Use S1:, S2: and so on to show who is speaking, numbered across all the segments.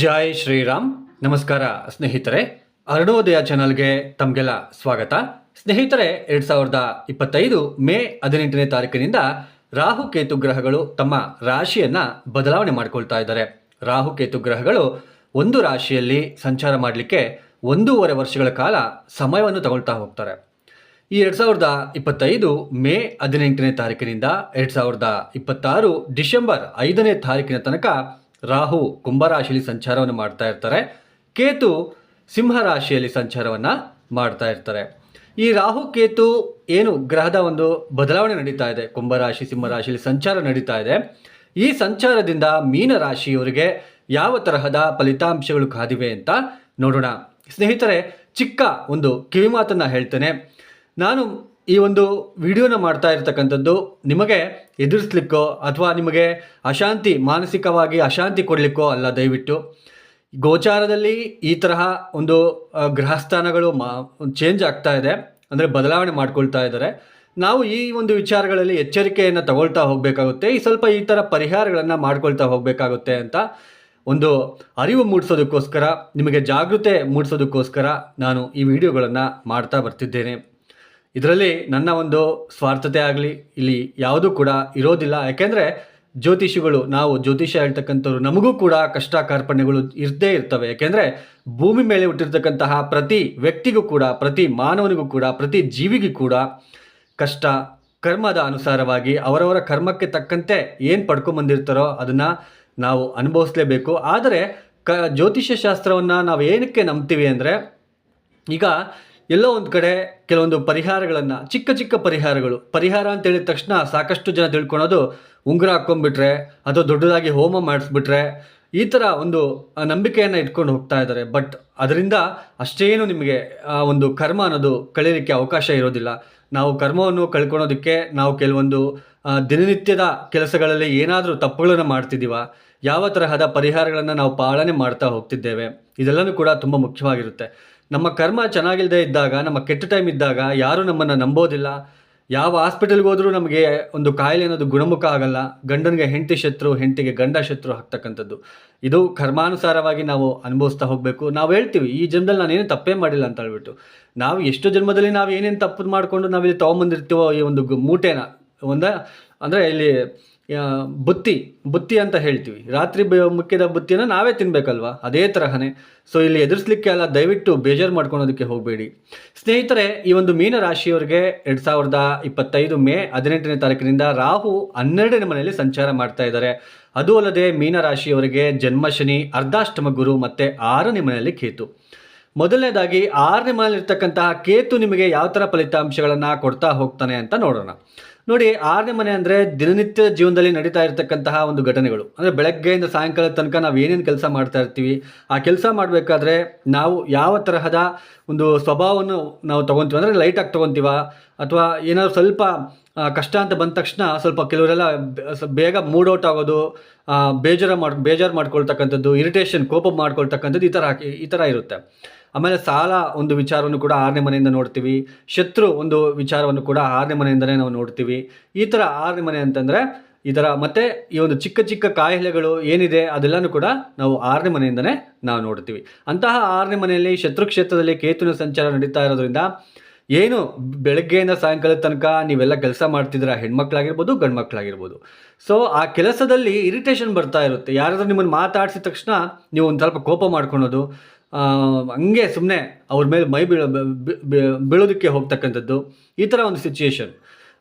S1: ಜೈ ಶ್ರೀರಾಮ್. ನಮಸ್ಕಾರ ಸ್ನೇಹಿತರೆ. ಅರುಣೋದಯ ಚಾನಲ್ಗೆ ತಮಗೆಲ್ಲ ಸ್ವಾಗತ. ಸ್ನೇಹಿತರೆ, ಎರಡು ಸಾವಿರದ ಇಪ್ಪತ್ತೈದು ಮೇ ಹದಿನೆಂಟನೇ ತಾರೀಕಿನಿಂದ ರಾಹುಕೇತು ಗ್ರಹಗಳು ತಮ್ಮ ರಾಶಿಯನ್ನು ಬದಲಾವಣೆ ಮಾಡಿಕೊಳ್ತಾ ಇದ್ದಾರೆ. ರಾಹುಕೇತು ಗ್ರಹಗಳು ಒಂದು ರಾಶಿಯಲ್ಲಿ ಸಂಚಾರ ಮಾಡಲಿಕ್ಕೆ ಒಂದೂವರೆ ವರ್ಷಗಳ ಕಾಲ ಸಮಯವನ್ನು ತಗೊಳ್ತಾ ಹೋಗ್ತಾರೆ. ಈ ಎರಡು ಸಾವಿರದ ಇಪ್ಪತ್ತೈದು ಮೇ ಹದಿನೆಂಟನೇ ತಾರೀಕಿನಿಂದ ಎರಡು ಸಾವಿರದ ಇಪ್ಪತ್ತಾರು ಡಿಸೆಂಬರ್ ಐದನೇ ತಾರೀಕಿನ ತನಕ ರಾಹು ಕುಂಭರಾಶಿಯಲ್ಲಿ ಸಂಚಾರವನ್ನು ಮಾಡ್ತಾ ಇರ್ತಾರೆ. ಕೇತು ಸಿಂಹ ರಾಶಿಯಲ್ಲಿ ಸಂಚಾರವನ್ನು ಮಾಡ್ತಾ ಇರ್ತಾರೆ. ಈ ರಾಹು ಕೇತು ಏನು ಗ್ರಹದ ಒಂದು ಬದಲಾವಣೆ ನಡೀತಾ ಇದೆ. ಕುಂಭರಾಶಿ ಸಿಂಹರಾಶಿಯಲ್ಲಿ ಸಂಚಾರ ನಡೀತಾ ಇದೆ. ಈ ಸಂಚಾರದಿಂದ ಮೀನ ರಾಶಿಯವರಿಗೆ ಯಾವ ತರಹದ ಫಲಿತಾಂಶಗಳು ಕಾದಿವೆ ಅಂತ ನೋಡೋಣ. ಸ್ನೇಹಿತರೆ, ಚಿಕ್ಕ ಒಂದು ಕಿವಿಮಾತನ್ನು ಹೇಳ್ತೇನೆ. ನಾನು ಈ ಒಂದು ವಿಡಿಯೋನ ಮಾಡ್ತಾ ಇರ್ತಕ್ಕಂಥದ್ದು ನಿಮಗೆ ಎದುರಿಸ್ಲಿಕ್ಕೋ ಅಥವಾ ನಿಮಗೆ ಅಶಾಂತಿ, ಮಾನಸಿಕವಾಗಿ ಅಶಾಂತಿ ಕೊಡಲಿಕ್ಕೋ ಅಲ್ಲ, ದಯವಿಟ್ಟು. ಗೋಚಾರದಲ್ಲಿ ಈ ತರಹ ಒಂದು ಗ್ರಹಸ್ಥಾನಗಳು ಮಾ ಚೇಂಜ್ ಆಗ್ತಾ ಇದೆ. ಅಂದರೆ ಬದಲಾವಣೆ ಮಾಡ್ಕೊಳ್ತಾ ಇದ್ದಾರೆ. ನಾವು ಈ ಒಂದು ವಿಚಾರಗಳಲ್ಲಿ ಎಚ್ಚರಿಕೆಯನ್ನು ತಗೊಳ್ತಾ ಹೋಗಬೇಕಾಗುತ್ತೆ. ಈ ಸ್ವಲ್ಪ ಈ ಥರ ಪರಿಹಾರಗಳನ್ನು ಮಾಡ್ಕೊಳ್ತಾ ಹೋಗಬೇಕಾಗುತ್ತೆ ಅಂತ ಒಂದು ಅರಿವು ಮೂಡಿಸೋದಕ್ಕೋಸ್ಕರ, ನಿಮಗೆ ಜಾಗೃತೆ ಮೂಡಿಸೋದಕ್ಕೋಸ್ಕರ ನಾನು ಈ ವಿಡಿಯೋಗಳನ್ನು ಮಾಡ್ತಾ ಬರ್ತಿದ್ದೇನೆ. ಇದರಲ್ಲಿ ನನ್ನ ಒಂದು ಸ್ವಾರ್ಥತೆ ಆಗಲಿ, ಇಲ್ಲಿ ಯಾವುದೂ ಕೂಡ ಇರೋದಿಲ್ಲ. ಯಾಕೆಂದರೆ ಜ್ಯೋತಿಷಿಗಳು, ನಾವು ಜ್ಯೋತಿಷ ಹೇಳ್ತಕ್ಕಂಥವ್ರು, ನಮಗೂ ಕೂಡ ಕಷ್ಟ ಕಾರ್ಪಣ್ಯಗಳು ಇರದೇ ಇರ್ತವೆ. ಯಾಕೆಂದರೆ ಭೂಮಿ ಮೇಲೆ ಹುಟ್ಟಿರ್ತಕ್ಕಂತಹ ಪ್ರತಿ ವ್ಯಕ್ತಿಗೂ ಕೂಡ, ಪ್ರತಿ ಮಾನವನಿಗೂ ಕೂಡ, ಪ್ರತಿ ಜೀವಿಗೂ ಕೂಡ ಕಷ್ಟ ಕರ್ಮದ ಅನುಸಾರವಾಗಿ ಅವರವರ ಕರ್ಮಕ್ಕೆ ತಕ್ಕಂತೆ ಏನು ಪಡ್ಕೊಂಬಂದಿರ್ತಾರೋ ಅದನ್ನು ನಾವು ಅನುಭವಿಸಲೇಬೇಕು. ಆದರೆ ಕ ಜ್ಯೋತಿಷ್ಯ ಶಾಸ್ತ್ರವನ್ನು ನಾವು ಏನಕ್ಕೆ ನಂಬ್ತೀವಿ ಅಂದರೆ ಈಗ ಎಲ್ಲೋ ಒಂದು ಕಡೆ ಕೆಲವೊಂದು ಪರಿಹಾರಗಳನ್ನು, ಚಿಕ್ಕ ಚಿಕ್ಕ ಪರಿಹಾರಗಳು. ಪರಿಹಾರ ಅಂತ ಹೇಳಿದ ತಕ್ಷಣ ಸಾಕಷ್ಟು ಜನ ತಿಳ್ಕೊಳೋದು ಉಂಗುರ ಹಾಕ್ಕೊಂಡ್ಬಿಟ್ರೆ ಅಥವಾ ದೊಡ್ಡದಾಗಿ ಹೋಮ ಮಾಡಿಸ್ಬಿಟ್ರೆ, ಈ ಥರ ಒಂದು ನಂಬಿಕೆಯನ್ನು ಇಟ್ಕೊಂಡು ಹೋಗ್ತಾ ಇದ್ದಾರೆ ಬಟ್ ಅದರಿಂದ ಅಷ್ಟೇನು ನಿಮಗೆ, ಆ, ಒಂದು ಕರ್ಮ ಅನ್ನೋದು ಕಳೀಲಿಕ್ಕೆ ಅವಕಾಶ ಇರೋದಿಲ್ಲ. ನಾವು ಕರ್ಮವನ್ನು ಕಳ್ಕೊಳೋದಕ್ಕೆ ನಾವು ಕೆಲವೊಂದು ದಿನನಿತ್ಯದ ಕೆಲಸಗಳಲ್ಲಿ ಏನಾದರೂ ತಪ್ಪುಗಳನ್ನು ಮಾಡ್ತಿದ್ದೀವ, ಯಾವ ತರಹದ ಪರಿಹಾರಗಳನ್ನು ನಾವು ಪಾಲನೆ ಮಾಡ್ತಾ ಹೋಗ್ತಿದ್ದೇವೆ, ಇದೆಲ್ಲನೂ ಕೂಡ ತುಂಬ ಮುಖ್ಯವಾಗಿರುತ್ತೆ. ನಮ್ಮ ಕರ್ಮ ಚೆನ್ನಾಗಿಲ್ಲದೆ ಇದ್ದಾಗ, ನಮ್ಮ ಕೆಟ್ಟ ಟೈಮ್ ಇದ್ದಾಗ ಯಾರೂ ನಮ್ಮನ್ನು ನಂಬೋದಿಲ್ಲ. ಯಾವ ಹಾಸ್ಪಿಟಲ್ಗೆ ಹೋದರೂ ನಮಗೆ ಒಂದು ಕಾಯಿಲೆ ಅನ್ನೋದು ಗುಣಮುಖ ಆಗಲ್ಲ. ಗಂಡನಿಗೆ ಹೆಂಡತಿ ಶತ್ರು, ಹೆಂಡತಿಗೆ ಗಂಡ ಶತ್ರು ಹಾಕ್ತಕ್ಕಂಥದ್ದು ಇದು ಕರ್ಮಾನುಸಾರವಾಗಿ ನಾವು ಅನುಭವಿಸ್ತಾ ಹೋಗಬೇಕು. ನಾವು ಹೇಳ್ತೀವಿ, ಈ ಜನ್ಮದಲ್ಲಿ ನಾನೇನು ತಪ್ಪೇ ಮಾಡಿಲ್ಲ ಅಂತ ಹೇಳ್ಬಿಟ್ಟು. ನಾವು ಎಷ್ಟು ಜನ್ಮದಲ್ಲಿ ನಾವು ಏನೇನು ತಪ್ಪು ಮಾಡಿಕೊಂಡು ನಾವಿಲ್ಲಿ ತೊಗೊಂಬಂದಿರ್ತೀವೋ ಈ ಒಂದು ಮೂಟೆನ. ಒಂದ ಅಂದರೆ ಇಲ್ಲಿ ಬುತ್ತಿ ಬುತ್ತಿ ಅಂತ ಹೇಳ್ತೀವಿ. ರಾತ್ರಿ ಮುಕ್ಕಿದ ಬುತ್ತಿನ ನಾವೇ ತಿನ್ಬೇಕಲ್ವಾ? ಅದೇ ತರಹನೇ. ಸೊ ಇಲ್ಲಿ ಎದುರಿಸ್ಲಿಕ್ಕೆ ಅಲ್ಲ, ದಯವಿಟ್ಟು ಬೇಜಾರು ಮಾಡ್ಕೊಳೋದಕ್ಕೆ ಹೋಗಬೇಡಿ. ಸ್ನೇಹಿತರೆ, ಈ ಒಂದು ಮೀನ ರಾಶಿಯವರಿಗೆ ಎರಡು ಸಾವಿರದ ಇಪ್ಪತ್ತೈದು ಮೇ ಹದಿನೆಂಟನೇ ತಾರೀಕಿನಿಂದ ರಾಹು ಹನ್ನೆರಡನೇ ಮನೆಯಲ್ಲಿ ಸಂಚಾರ ಮಾಡ್ತಾ ಇದ್ದಾರೆ. ಅದು ಅಲ್ಲದೆ ಮೀನ ರಾಶಿಯವರಿಗೆ ಜನ್ಮ ಶನಿ, ಅರ್ಧಾಷ್ಟಮ ಗುರು ಮತ್ತು ಆರನೇ ಮನೆಯಲ್ಲಿ ಕೇತು. ಮೊದಲನೇದಾಗಿ, ಆರನೇ ಮನೆಯಲ್ಲಿರ್ತಕ್ಕಂತಹ ಕೇತು ನಿಮಗೆ ಯಾವ ಥರ ಫಲಿತಾಂಶಗಳನ್ನು ಕೊಡ್ತಾ ಹೋಗ್ತಾನೆ ಅಂತ ನೋಡೋಣ. ನೋಡಿ, ಆರನೇ ಮನೆ ಅಂದರೆ ದಿನನಿತ್ಯ ಜೀವನದಲ್ಲಿ ನಡೀತಾ ಇರತಕ್ಕಂತಹ ಒಂದು ಘಟನೆಗಳು. ಅಂದರೆ ಬೆಳಗ್ಗೆಯಿಂದ ಸಾಯಂಕಾಲದ ತನಕ ನಾವು ಏನೇನು ಕೆಲಸ ಮಾಡ್ತಾ ಇರ್ತೀವಿ, ಆ ಕೆಲಸ ಮಾಡಬೇಕಾದ್ರೆ ನಾವು ಯಾವ ತರಹದ ಒಂದು ಸ್ವಭಾವವನ್ನು ನಾವು ತೊಗೊತೀವಿ, ಅಂದರೆ ಲೈಟಾಗಿ ತೊಗೊತೀವ, ಅಥವಾ ಏನಾದ್ರು ಸ್ವಲ್ಪ ಕಷ್ಟ ಅಂತ ಬಂದ ತಕ್ಷಣ ಸ್ವಲ್ಪ ಕೆಲವರೆಲ್ಲ ಬೇಗ ಮೂಡ್ ಔಟ್ ಆಗೋದು ಬೇಜಾರು ಮಾಡ್, ಬೇಜಾರು ಮಾಡ್ಕೊಳ್ತಕ್ಕಂಥದ್ದು ಇರಿಟೇಷನ್ ಕೋಪ ಮಾಡ್ಕೊಳ್ತಕ್ಕಂಥದ್ದು ಈ ಥರ ಈ ಥರ ಇರುತ್ತೆ. ಆಮೇಲೆ ಸಾಲ ಒಂದು ವಿಚಾರವನ್ನು ಕೂಡ ಆರನೇ ಮನೆಯಿಂದ ನೋಡ್ತೀವಿ. ಶತ್ರು ಒಂದು ವಿಚಾರವನ್ನು ಕೂಡ ಆರನೇ ಮನೆಯಿಂದಲೇ ನಾವು ನೋಡ್ತೀವಿ. ಈ ಥರ ಆರನೇ ಮನೆ ಅಂತಂದರೆ ಇದರ ಮತ್ತೆ ಈ ಒಂದು ಚಿಕ್ಕ ಚಿಕ್ಕ ಕಾಯಿಲೆಗಳು ಏನಿದೆ ಅದೆಲ್ಲನೂ ಕೂಡ ನಾವು ಆರನೇ ಮನೆಯಿಂದನೇ ನಾವು ನೋಡ್ತೀವಿ. ಅಂತಹ ಆರನೇ ಮನೆಯಲ್ಲಿ ಶತ್ರು ಕ್ಷೇತ್ರದಲ್ಲಿ ಕೇತುವಿನ ಸಂಚಾರ ನಡೀತಾ ಇರೋದ್ರಿಂದ ಏನು ಬೆಳಗ್ಗೆಯಿಂದ ಸಾಯಂಕಾಲದ ತನಕ ನೀವೆಲ್ಲ ಕೆಲಸ ಮಾಡ್ತಿದ್ದೀರಾ? ಹೆಣ್ಮಕ್ಳಾಗಿರ್ಬೋದು ಗಂಡು ಮಕ್ಕಳಾಗಿರ್ಬೋದು ಸೊ ಆ ಕೆಲಸದಲ್ಲಿ ಇರಿಟೇಷನ್ ಬರ್ತಾ ಇರುತ್ತೆ. ಯಾರಾದರೂ ನಿಮ್ಮನ್ನು ಮಾತಾಡಿಸಿದ ತಕ್ಷಣ ನೀವು ಒಂದು ಸ್ವಲ್ಪ ಕೋಪ ಮಾಡ್ಕೊಳೋದು. ಹಂಗೆ ಸುಮ್ಮನೆ ಅವ್ರ ಮೇಲೆ ಮೈ ಬೀಳೋ ಬೀಳೋದಕ್ಕೆ ಹೋಗ್ತಕ್ಕಂಥದ್ದು ಈ ಥರ ಒಂದು ಸಿಚುಯೇಷನ್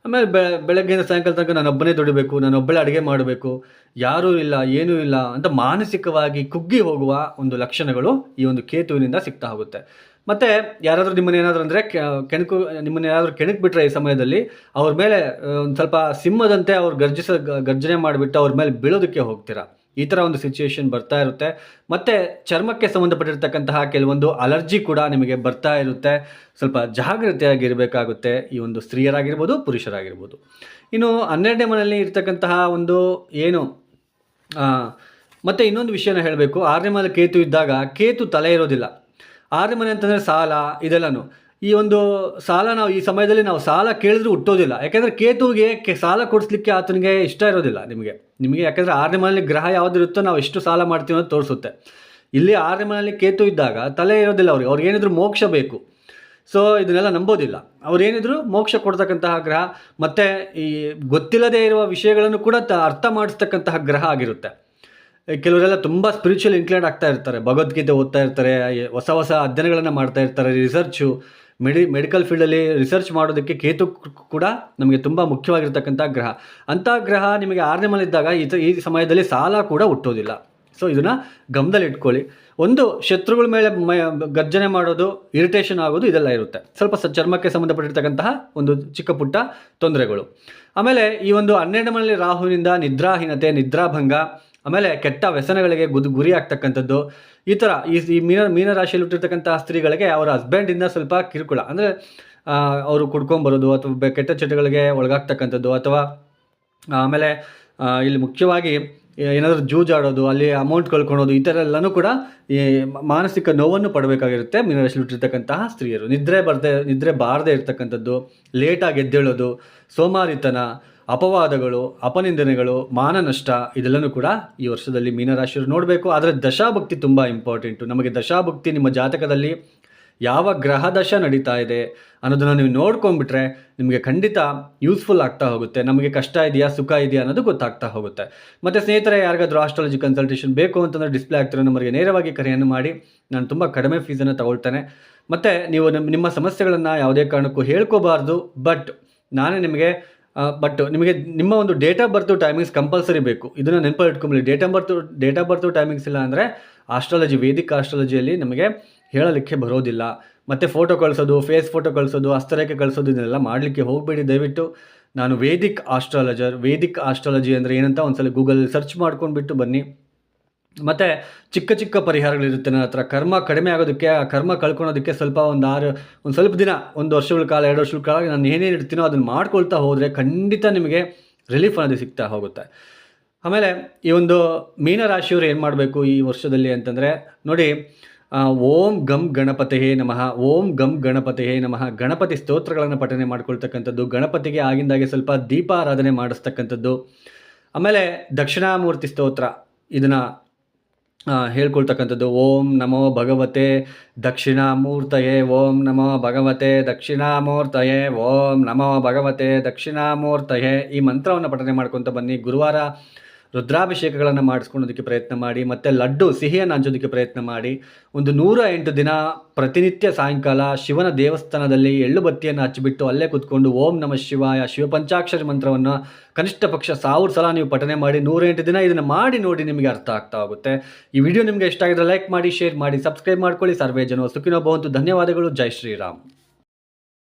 S1: ಆಮೇಲೆ ಬೆ, ಬೆಳಗ್ಗೆಯಿಂದ ಸಾಯಂಕಾಲ ತನಕ ನಾನು ಒಬ್ಬನೇ ದುಡಿಬೇಕು, ನಾನು ಒಬ್ಬಳೇ ಅಡುಗೆ ಮಾಡಬೇಕು, ಯಾರೂ ಇಲ್ಲ, ಏನೂ ಇಲ್ಲ ಅಂತ ಮಾನಸಿಕವಾಗಿ ಕುಗ್ಗಿ ಹೋಗುವ ಒಂದು ಲಕ್ಷಣಗಳು ಈ ಒಂದು ಕೇತುವಿನಿಂದ ಸಿಗ್ತಾ ಹೋಗುತ್ತೆ. ಮತ್ತು ಯಾರಾದರೂ ನಿಮ್ಮನ್ನ ಏನಾದರೂ ಅಂದರೆ ಕೆಣಕು, ನಿಮ್ಮನ್ನ ಯಾರಾದರೂ ಕೆಣಕ್ ಬಿಟ್ಟರೆ ಈ ಸಮಯದಲ್ಲಿ ಅವ್ರ ಮೇಲೆ ಒಂದು ಸ್ವಲ್ಪ ಸಿಂಹದಂತೆ ಅವ್ರು ಗರ್ಜಿಸ, ಗರ್ಜನೆ ಮಾಡಿಬಿಟ್ಟು ಅವ್ರ ಮೇಲೆ ಬೀಳೋದಕ್ಕೆ ಹೋಗ್ತೀರಾ. ಈ ಥರ ಒಂದು ಸಿಚುಯೇಷನ್ ಬರ್ತಾ ಇರುತ್ತೆ. ಮತ್ತು ಚರ್ಮಕ್ಕೆ ಸಂಬಂಧಪಟ್ಟಿರ್ತಕ್ಕಂತಹ ಕೆಲವೊಂದು ಅಲರ್ಜಿ ಕೂಡ ನಿಮಗೆ ಬರ್ತಾ ಇರುತ್ತೆ. ಸ್ವಲ್ಪ ಜಾಗ್ರತೆಯಾಗಿರಬೇಕಾಗುತ್ತೆ. ಈ ಒಂದು ಸ್ತ್ರೀಯರಾಗಿರ್ಬೋದು, ಪುರುಷರಾಗಿರ್ಬೋದು. ಇನ್ನು ಹನ್ನೆರಡನೇ ಮನೆಯಲ್ಲಿ ಇರ್ತಕ್ಕಂತಹ ಒಂದು ಏನು ಮತ್ತು ಇನ್ನೊಂದು ವಿಷಯನ ಹೇಳಬೇಕು. ಆರನೇ ಮನೆಯಲ್ಲಿ ಕೇತು ಇದ್ದಾಗ ಕೇತು ತಲೆ ಇರೋದಿಲ್ಲ. ಆರನೇ ಮನೆ ಅಂತಂದರೆ ಸಾಲ, ಇದೆಲ್ಲನೂ. ಈ ಒಂದು ಸಾಲ ನಾವು, ಈ ಸಮಯದಲ್ಲಿ ನಾವು ಸಾಲ ಕೇಳಿದ್ರು ಹುಟ್ಟೋದಿಲ್ಲ. ಯಾಕೆಂದರೆ ಕೇತುವಿಗೆ ಸಾಲ ಕೊಡಿಸ್ಲಿಕ್ಕೆ ಆತನಿಗೆ ಇಷ್ಟ ಇರೋದಿಲ್ಲ ನಿಮಗೆ. ನಿಮಗೆ ಯಾಕೆಂದರೆ ಆರನೇ ಮನೆಯಲ್ಲಿ ಗ್ರಹ ಯಾವುದಿರುತ್ತೋ ನಾವು ಎಷ್ಟು ಸಾಲ ಮಾಡ್ತೀವಿ ಅಂತ ತೋರಿಸುತ್ತೆ. ಇಲ್ಲಿ ಆರನೇ ಮನೆಯಲ್ಲಿ ಕೇತು ಇದ್ದಾಗ ತಲೆ ಇರೋದಿಲ್ಲ ಅವ್ರಿಗೆ. ಅವ್ರಿಗೆ ಏನಿದ್ರು ಮೋಕ್ಷ ಬೇಕು. ಸೊ, ಇದನ್ನೆಲ್ಲ ನಂಬೋದಿಲ್ಲ. ಅವ್ರೇನಿದ್ರು ಮೋಕ್ಷ ಕೊಡ್ತಕ್ಕಂತಹ ಗ್ರಹ, ಮತ್ತು ಈ ಗೊತ್ತಿಲ್ಲದೆ ಇರುವ ವಿಷಯಗಳನ್ನು ಕೂಡ ತ, ಅರ್ಥ ಮಾಡಿಸ್ತಕ್ಕಂತಹ ಗ್ರಹ ಆಗಿರುತ್ತೆ. ಕೆಲವರೆಲ್ಲ ತುಂಬ ಸ್ಪಿರಿಚುವಲ್ ಇನ್ಕ್ಲೈಂಡ್ ಆಗ್ತಾ ಇರ್ತಾರೆ. ಭಗವದ್ಗೀತೆ ಓದ್ತಾ ಇರ್ತಾರೆ, ಹೊಸ ಹೊಸ ಅಧ್ಯಯನಗಳನ್ನು ಮಾಡ್ತಾ ಇರ್ತಾರೆ ರಿಸರ್ಚು ಮೆಡಿ, ಮೆಡಿಕಲ್ ಫೀಲ್ಡಲ್ಲಿ ರಿಸರ್ಚ್ ಮಾಡೋದಕ್ಕೆ ಕೇತು ಕೂಡ ನಮಗೆ ತುಂಬ ಮುಖ್ಯವಾಗಿರ್ತಕ್ಕಂಥ ಗ್ರಹ. ಅಂಥ ಗ್ರಹ ನಿಮಗೆ ಆರನೇ ಮನೆಯಿದ್ದಾಗ ಈ ಈ ಸಮಯದಲ್ಲಿ ಸಾಲ ಕೂಡ ಹುಟ್ಟೋದಿಲ್ಲ. ಸೊ ಇದನ್ನು ಗಮನದಲ್ಲಿ ಇಟ್ಕೊಳ್ಳಿ ಒಂದು, ಶತ್ರುಗಳ ಮೇಲೆ ಗರ್ಜನೆ ಮಾಡೋದು, ಇರಿಟೇಷನ್ ಆಗೋದು ಇದೆಲ್ಲ ಇರುತ್ತೆ. ಸ್ವಲ್ಪ ಸ, ಚರ್ಮಕ್ಕೆ ಸಂಬಂಧಪಟ್ಟಿರ್ತಕ್ಕಂತಹ ಒಂದು ಚಿಕ್ಕ ಪುಟ್ಟ ತೊಂದರೆಗಳು. ಆಮೇಲೆ ಈ ಒಂದು ಹನ್ನೆರಡು ಮನೆಯಲ್ಲಿ ರಾಹುವಿನಿಂದ ನಿದ್ರಾಹೀನತೆ, ನಿದ್ರಾಭಂಗ ಆಮೇಲೆ ಕೆಟ್ಟ ವ್ಯಸನಗಳಿಗೆ ಗುದ್ ಗುರಿ ಆಗ್ತಕ್ಕಂಥದ್ದು ಈ ಥರ ಈ ಈ ಮೀನ ಮೀನರಾಶಿಯಲ್ಲಿ ಹುಟ್ಟಿರ್ತಕ್ಕಂಥ ಸ್ತ್ರೀಗಳಿಗೆ ಅವರ ಹಸ್ಬೆಂಡಿಂದ ಸ್ವಲ್ಪ ಕಿರುಕುಳ. ಅಂದರೆ ಅವರು ಕುಡ್ಕೊಂಬರೋದು ಅಥವಾ ಕೆಟ್ಟ ಚಟಗಳಿಗೆ ಒಳಗಾಗ್ತಕ್ಕಂಥದ್ದು ಅಥವಾ, ಆಮೇಲೆ ಇಲ್ಲಿ ಮುಖ್ಯವಾಗಿ ಏನಾದರೂ ಜೂಜಾಡೋದು, ಅಲ್ಲಿ ಅಮೌಂಟ್ ಕಳ್ಕೊಳೋದು, ಈ ಥರ ಎಲ್ಲನೂ ಕೂಡ ಈ ಮಾನಸಿಕ ನೋವನ್ನು ಪಡಬೇಕಾಗಿರುತ್ತೆ ಮೀನರಾಶಿ ಹುಟ್ಟಿರ್ತಕ್ಕಂತಹ ಸ್ತ್ರೀಯರು. ನಿದ್ರೆ ಬರದೆ, ನಿದ್ರೆ ಬಾರದೆ ಇರ್ತಕ್ಕಂಥದ್ದು ಲೇಟಾಗಿ ಎದ್ದೇಳೋದು, ಸೋಮಾರಿತನ ಅಪವಾದಗಳು, ಅಪನಿಂದನೆಗಳು, ಮಾನನಷ್ಟ ಇದೆಲ್ಲನೂ ಕೂಡ ಈ ವರ್ಷದಲ್ಲಿ ಮೀನರಾಶಿಯವರು ನೋಡಬೇಕು. ಆದರೆ ದಶಾಭಕ್ತಿ ತುಂಬ ಇಂಪಾರ್ಟೆಂಟು ನಮಗೆ ದಶಾಭಕ್ತಿ ನಿಮ್ಮ ಜಾತಕದಲ್ಲಿ ಯಾವ ಗ್ರಹ ದಶ ನಡೀತಾ ಇದೆ ಅನ್ನೋದನ್ನು ನೀವು ನೋಡ್ಕೊಂಡ್ಬಿಟ್ರೆ ನಿಮಗೆ ಖಂಡಿತ ಯೂಸ್ಫುಲ್ ಆಗ್ತಾ ಹೋಗುತ್ತೆ. ನಮಗೆ ಕಷ್ಟ ಇದೆಯಾ, ಸುಖ ಇದೆಯಾ ಅನ್ನೋದು ಗೊತ್ತಾಗ್ತಾ ಹೋಗುತ್ತೆ. ಮತ್ತು ಸ್ನೇಹಿತರೆ, ಯಾರಿಗಾದ್ರೂ ಆಸ್ಟ್ರಾಲಜಿ ಕನ್ಸಲ್ಟೇಷನ್ ಬೇಕು ಅಂತಂದರೆ ಡಿಸ್ಪ್ಲೇ ಆಗ್ತಿರೋ ನಮಗೆ ನೇರವಾಗಿ ಕರೆಯನ್ನು ಮಾಡಿ. ನಾನು ತುಂಬ ಕಡಿಮೆ ಫೀಸನ್ನು ತಗೊಳ್ತೇನೆ. ಮತ್ತು ನೀವು ನಿಮ್ಮ ನಿಮ್ಮ ಸಮಸ್ಯೆಗಳನ್ನು ಯಾವುದೇ ಕಾರಣಕ್ಕೂ ಹೇಳ್ಕೋಬಾರ್ದು. ಬಟ್ ನಾನೇ ನಿಮಗೆ ಬಟ್ ನಿಮಗೆ ನಿಮ್ಮ ಒಂದು date of birth timings compulsory ಬೇಕು. ಇದನ್ನು ನೆನಪಲ್ಲಿ ಇಟ್ಕೊಂಬಿಡಿ date of birth date of birth timings ಇಲ್ಲ ಅಂದರೆ ಆಸ್ಟ್ರಾಲಜಿ ವೇದಿಕ್ ಆಸ್ಟ್ರಾಲಜಿಯಲ್ಲಿ ನಮಗೆ ಹೇಳಲಿಕ್ಕೆ ಬರೋದಿಲ್ಲ. ಮತ್ತು ಫೋಟೋ ಕಳಿಸೋದು ಫೇಸ್ ಫೋಟೋ ಕಳಿಸೋದು ಅಸ್ತರೇಖೆ ಕಳಿಸೋದು ಇದನ್ನೆಲ್ಲ ಮಾಡಲಿಕ್ಕೆ ಹೋಗಬೇಡಿ ದಯವಿಟ್ಟು. ನಾನು ವೇದಿಕ್ ಆಸ್ಟ್ರಾಲಜರ್ ವೇದಿಕ್ ಆಸ್ಟ್ರಾಲಜಿ ಅಂದರೆ ಏನಂತ ಒಂದ್ಸಲ ಗೂಗಲ್ ಸರ್ಚ್ ಮಾಡ್ಕೊಂಡ್ಬಿಟ್ಟು ಬನ್ನಿ. ಮತ್ತು ಚಿಕ್ಕ ಚಿಕ್ಕ ಪರಿಹಾರಗಳಿರುತ್ತೆ ನನ್ನ ಹತ್ರ. ಕರ್ಮ ಕಡಿಮೆ ಆಗೋದಕ್ಕೆ, ಆ ಕರ್ಮ ಕಳ್ಕೊಳೋದಕ್ಕೆ ಸ್ವಲ್ಪ ಒಂದು ಆರು, ಒಂದು ಸ್ವಲ್ಪ ದಿನ, ಒಂದು ವರ್ಷಗಳ ಕಾಲ, ಎರಡು ವರ್ಷಗಳ ಕಾಲ ನಾನು ಏನೇನು ಇಡ್ತೀನೋ ಅದನ್ನು ಮಾಡ್ಕೊಳ್ತಾ ಹೋದರೆ ಖಂಡಿತ ನಿಮಗೆ ರಿಲೀಫ್ ಅನ್ನೋದು ಸಿಗ್ತಾ ಹೋಗುತ್ತೆ. ಆಮೇಲೆ ಈ ಒಂದು ಮೀನರಾಶಿಯವರು ಏನು ಮಾಡಬೇಕು ಈ ವರ್ಷದಲ್ಲಿ ಅಂತಂದರೆ, ನೋಡಿ ಓಂ ಓಂ ಗಂ ಗಣಪತಿಯೇ ನಮಃ, ಓಂ ಗಂ ಗಣಪತಿಯೇ ನಮಃ, ಗಣಪತಿ ಸ್ತೋತ್ರಗಳನ್ನು ಪಠನೆ ಮಾಡ್ಕೊಳ್ತಕ್ಕಂಥದ್ದು, ಗಣಪತಿಗೆ ಆಗಿಂದಾಗೆ ಸ್ವಲ್ಪ ದೀಪಾರಾಧನೆ ಮಾಡಿಸ್ತಕ್ಕಂಥದ್ದು. ಆಮೇಲೆ ದಕ್ಷಿಣಾಮೂರ್ತಿ ಸ್ತೋತ್ರ, ಇದನ್ನು ಹೇಳ್ಕೊಳ್ತಕ್ಕಂಥದ್ದು, ಓಂ ನಮೋ ಭಗವತೆ ದಕ್ಷಿಣಾಮೂರ್ತಯೇ, ಓಂ ನಮೋ ಭಗವತೆ ದಕ್ಷಿಣಾಮೂರ್ತಯೇ, ಓಂ ನಮೋ ಭಗವತೆ ದಕ್ಷಿಣಾಮೂರ್ತಯೇ ಈ ಮಂತ್ರವನ್ನು ಪಠನೆ ಮಾಡ್ಕೊತ ಬನ್ನಿ. ಗುರುವಾರ ರುದ್ರಾಭಿಷೇಕಗಳನ್ನು ಮಾಡಿಸ್ಕೊಳ್ಳೋದಕ್ಕೆ ಪ್ರಯತ್ನ ಮಾಡಿ, ಮತ್ತು ಲಡ್ಡು, ಸಿಹಿಯನ್ನು ಹಂಚೋದಕ್ಕೆ ಪ್ರಯತ್ನ ಮಾಡಿ, ಒಂದು ನೂರ ಎಂಟು ದಿನ ಪ್ರತಿನಿತ್ಯ ಸಾಯಂಕಾಲ ಶಿವನ ದೇವಸ್ಥಾನದಲ್ಲಿ ಎಳ್ಳು ಬತ್ತಿಯನ್ನು ಹಚ್ಚಿಬಿಟ್ಟು ಅಲ್ಲೇ ಕೂತ್ಕೊಂಡು ಓಂ ನಮ ಶಿವಾಯ ಶಿವಪಂಚಾಕ್ಷರಿ ಮಂತ್ರವನ್ನು ಕನಿಷ್ಠ ಪಕ್ಷ ಸಾವಿರ ಸಲ ನೀವು ಪಠನೆ ಮಾಡಿ ನೂರ ಎಂಟು ದಿನ ಇದನ್ನು ಮಾಡಿ ನೋಡಿ ನಿಮಗೆ ಅರ್ಥ ಆಗ್ತಾ ಹೋಗುತ್ತೆ. ಈ ವಿಡಿಯೋ ನಿಮಗೆ ಇಷ್ಟ ಆಗಿದ್ರೆ ಲೈಕ್ ಮಾಡಿ, ಶೇರ್ ಮಾಡಿ, ಸಬ್ಸ್ಕ್ರೈಬ್ ಮಾಡ್ಕೊಳ್ಳಿ. ಸರ್ವೇ ಜನ ಸುಖಿನೋ ಧನ್ಯವಾದಗಳು. ಜೈ ಶ್ರೀರಾಮ್.